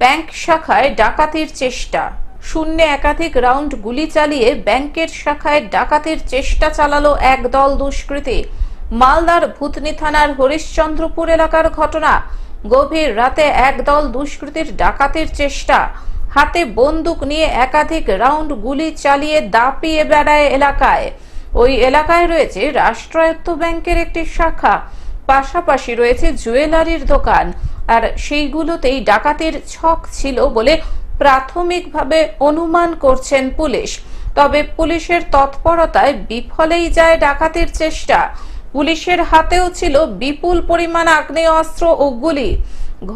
Bank শাখায় ডাকাতির চেষ্টা। শূন্যে একাধিক রাউন্ড গুলি চালিয়ে ব্যাংকের শাখায় ডাকাতির চেষ্টা চালালো এক দল দুষ্কৃতী। মালদার ভূতনি থানার হরিশ্চন্দ্রপুর এলাকার ঘটনা। গভীর রাতে একদল দুষ্কৃতীর ডাকাতির চেষ্টা। হাতে বন্দুক নিয়ে একাধিক রাউন্ড গুলি চালিয়ে দাপিয়ে বেড়ায় এলাকায়। ওই এলাকায় রয়েছে রাষ্ট্রায়ত্ত ব্যাংকের একটি শাখা। পাশাপাশি রয়েছে জুয়েলারির দোকান। আর সেইগুলোতেই ডাকাতির ছক ছিল বলে প্রাথমিকভাবে অনুমান করছেন পুলিশ। তবে পুলিশের তৎপরতায় বিফলেই যায় ডাকাতির চেষ্টা। পুলিশের হাতেও ছিল বিপুল পরিমাণ আগ্নেয়াস্ত্র ও গুলি।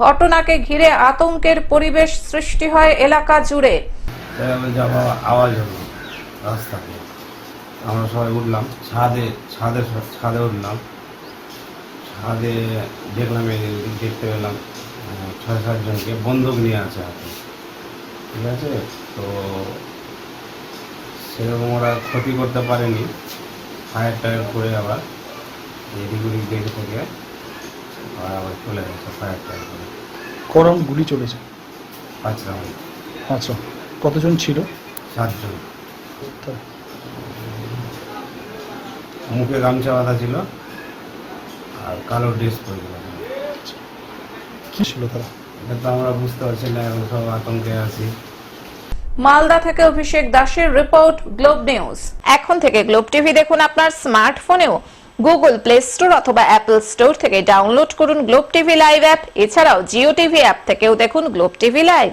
ঘটনাকে ঘিরে আতঙ্কের পরিবেশ সৃষ্টি হয় এলাকা জুড়ে। আমরা সবাই উঠলাম, ছাদে ছাদে ছাদে উঠলাম। ছাদে দেখলাম এদিক দেখতে পেলাম ছয় সাতজনকে বন্দুক নিয়ে আছে হাতে। ঠিক আছে? তো সেরকম ওরা ক্ষতি করতে পারেনি। ফায়ার টায়ার করে আবার এদিক ওদিক দেখে থেকে আর আবার চলে গেছে ফায়ার টায়ার করে। করম গুলি চলেছে? পাঁচ রাউন্ড। আচ্ছা। কতজন ছিল? সাতজন। মুখে গামছা বাঁধা ছিল। আর কালো ড্রেস পরেছিল কি ছিল তারা? এটা তো আমরা বুঝতে পারছি না এখন সব আতঙ্কে আছি। মালদা থেকে অভিষেক দাসের রিপোর্ট গ্লোব নিউজ। এখন থেকে গ্লোব টিভি দেখুন আপনার স্মার্টফোনেও। গুগল প্লে স্টোর অথবা অ্যাপল স্টোর থেকে ডাউনলোড করুন গ্লোব টিভি লাইভ অ্যাপ। এছাড়াও জিও টিভি অ্যাপ থেকেও দেখুন গ্লোব টিভি লাইভ।